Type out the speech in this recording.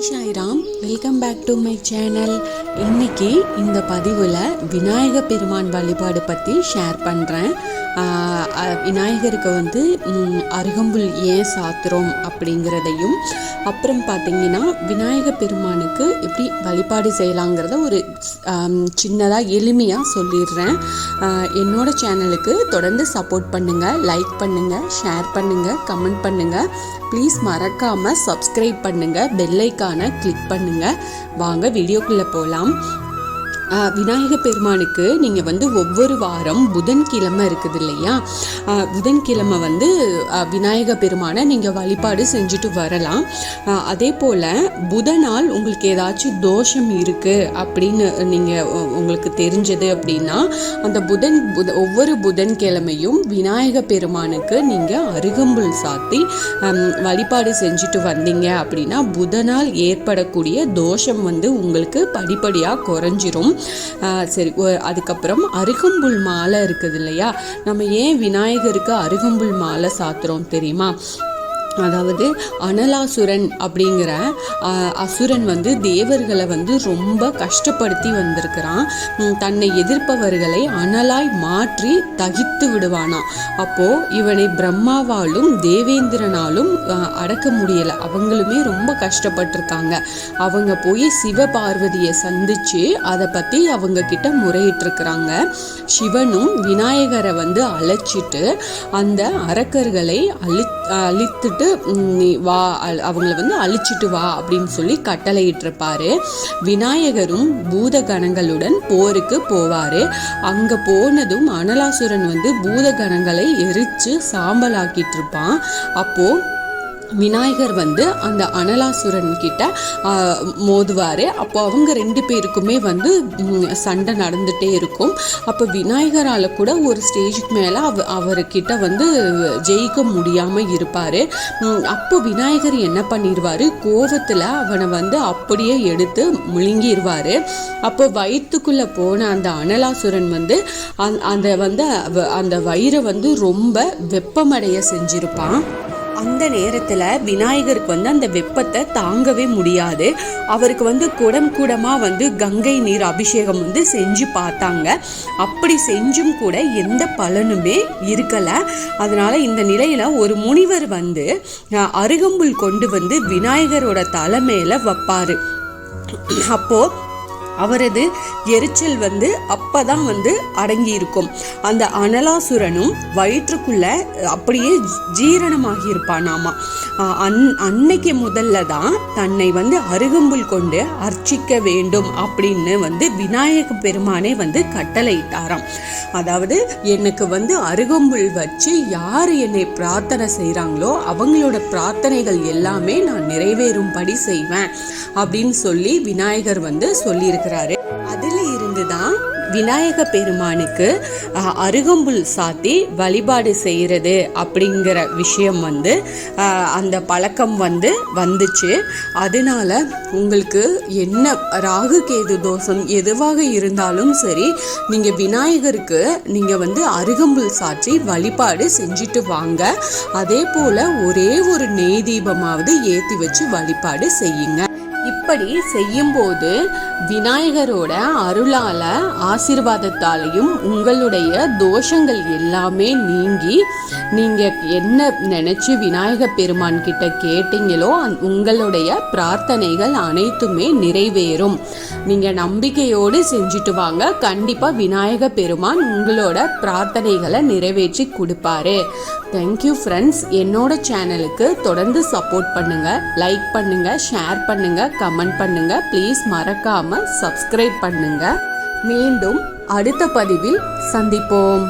Jai Sairam welcome back to my channel இன்னைக்கு இந்த பதிவில் விநாயக பெருமான் வழிபாடு பற்றி ஷேர் பண்ணுறேன் விநாயகருக்கு வந்து அருகம்புல் ஏன் சாத்துறோம் அப்படிங்கிறதையும் அப்புறம் பார்த்தீங்கன்னா விநாயக பெருமானுக்கு எப்படி வழிபாடு செய்யலாங்கிறத ஒரு சின்னதாக எளிமையாக சொல்லிடுறேன். என்னோடய என்னோட சேனலுக்கு தொடர்ந்து சப்போர்ட் பண்ணுங்கள் லைக் பண்ணுங்கள் ஷேர் பண்ணுங்கள் கமெண்ட் பண்ணுங்கள் ப்ளீஸ் மறக்காமல் சப்ஸ்கிரைப் பண்ணுங்கள் பெல்லைக்கான கிளிக் பண்ணுங்கள் வாங்க வீடியோக்குள்ளே போகலாம் விநாயக பெருமானுக்கு நீங்கள் வந்து ஒவ்வொரு வாரம் புதன்கிழமை இருக்குது இல்லையா? புதன்கிழமை வந்து விநாயக பெருமானை நீங்கள் வழிபாடு செஞ்சுட்டு வரலாம். அதே போல் புதனால் உங்களுக்கு ஏதாச்சும் தோஷம் இருக்குது அப்படின்னு நீங்கள் உங்களுக்கு தெரிஞ்சது அப்படின்னா அந்த புதன் புத ஒவ்வொரு புதன்கிழமையும் விநாயக பெருமானுக்கு நீங்கள் அருகம்புல் சாத்தி வழிபாடு செஞ்சுட்டு வந்தீங்க அப்படின்னா புதனால் ஏற்படக்கூடிய தோஷம் வந்து உங்களுக்கு படிப்படியாக குறைஞ்சிரும். சரி அதுக்கப்புறம் அருகம்புல் மாலை இருக்குது இல்லையா? நம்ம ஏன் விநாயகருக்கு அருகம்புல் மாலை சாத்துறோம் தெரியுமா? அதாவது அனலாசுரன் அப்படிங்கிற அசுரன் வந்து தேவர்களை வந்து ரொம்ப கஷ்டப்படுத்தி வந்திருக்கிறான். தன்னை எதிர்ப்பவர்களை அனலாய் மாற்றி தகித்து விடுவானாம். அப்போ இவனை பிரம்மாவாலும் தேவேந்திரனாலும் அடக்க முடியல. அவங்களுமே ரொம்ப கஷ்டப்பட்டிருக்காங்க. அவங்க போய் சிவபார்வதியை சந்திச்சு அதை பத்தி அவங்க கிட்ட முறையிட்டிருக்கிறாங்க. சிவனும் விநாயகரை வந்து அழைச்சிட்டு அந்த அரக்கர்களை அழி அழித்துட்டு வந்துட்டு நீ வா அ- அவங்கள வந்து அழிச்சிட்டு வா அப்படின்னு சொல்லி கட்டளையிட்டிருப்பாரு. விநாயகரும் பூத கணங்களுடன் போருக்கு போவாரு. அங்க போனதும் அனலாசுரன் வந்து பூத கணங்களை எரிச்சு சாம்பலாக்கிட்டு இருப்பான் அப்போ விநாயகர் வந்து அந்த அனலாசுரன் கிட்ட மோதுவார். அப்போ அவங்க ரெண்டு பேருக்குமே வந்து சண்டை நடந்துட்டே இருக்கும். அப்போ விநாயகரால் கூட ஒரு ஸ்டேஜுக்கு மேலே அவ அவர்கிட்ட வந்து ஜெயிக்க முடியாமல் இருப்பார். அப்போ விநாயகர் என்ன பண்ணிடுவாரு கோபத்தில் அவனை வந்து அப்படியே எடுத்து முழுங்கிடுவார் அப்போ வயிற்றுக்குள்ளே போன அந்த அனலாசுரன் வந்து அந்த- அந்த வந்து அந்த வயிறை வந்து ரொம்ப வெப்பமடைய செஞ்சிருப்பான். அந்த நேரத்தில் விநாயகருக்கு வந்து அந்த வெப்பத்தை தாங்கவே முடியாது. அவருக்கு வந்து குடம் குடமாக வந்து கங்கை நீர் அபிஷேகம் வந்து செஞ்சு பார்த்தாங்க. அப்படி செஞ்சும் கூட எந்த பலனுமே இருக்கலை. அதனால் இந்த நிலையில் ஒரு முனிவர் வந்து அருகம்புல் கொண்டு வந்து விநாயகரோட தலை மேலே அப்போது அவரது எரிச்சல் வந்து அப்பதான் வந்து அடங்கி இருக்கும் அந்த அனலாசுரனும் வயிற்றுக்குள்ள அப்படியே ஜீரணமாகி இருப்பானாமா அன் அன்னைக்கு முதல்ல தான் தன்னை வந்து அருகம்புல் கொண்டு அர்ச்சிக்க வேண்டும் அப்படின்னு வந்து விநாயக பெருமானே வந்து கட்டளையிட்டாராம். அதாவது எனக்கு வந்து அருகம்புல் வச்சு யார் என்னை பிரார்த்தனை செய்கிறாங்களோ அவங்களோட பிரார்த்தனைகள் எல்லாமே நான் நிறைவேறும்படி செய்வேன் அப்படின்னு சொல்லி விநாயகர் வந்து சொல்லியிருக்கிறாரு. அதில் இருந்து தான் விநாயக பெருமானுக்கு அருகம்புல் சாத்தி வழிபாடு செய்கிறது அப்படிங்கிற விஷயம் வந்து அந்த பழக்கம் வந்து வந்துச்சு. அதனால உங்களுக்கு என்ன ராகு கேது தோஷம் எதுவாக இருந்தாலும் சரி நீங்கள் விநாயகருக்கு நீங்கள் வந்து அருகம்புல் சாற்றி வழிபாடு செஞ்சுட்டு வாங்க. அதே போல் ஒரே ஒரு நெய் தீபமாவது ஏற்றி வச்சு வழிபாடு செய்யுங்க. இப்படி செய்யும்போது விநாயகரோட அருளால ஆசீர்வாதத்தாலையும் உங்களுடைய தோஷங்கள் எல்லாமே நீங்கி நீங்க என்ன நினைச்சு விநாயக பெருமான் கிட்ட கேட்டீங்களோ உங்களுடைய பிரார்த்தனைகள் அனைத்துமே நிறைவேறும். நீங்க நம்பிக்கையோடு செஞ்சுட்டு வாங்க. கண்டிப்பா விநாயக பெருமான் உங்களோட பிரார்த்தனைகளை நிறைவேற்றி கொடுப்பாரு. தேங்க்யூ ஃப்ரெண்ட்ஸ் என்னோட சேனலுக்கு தொடர்ந்து சப்போர்ட் பண்ணுங்க லைக் பண்ணுங்க ஷேர் பண்ணுங்க கமெண்ட் பண்ணுங்க. ப்ளீஸ் மறக்காம சப்ஸ்கிரைப் பண்ணுங்க. மீண்டும் அடுத்த பதிவில் சந்திப்போம்.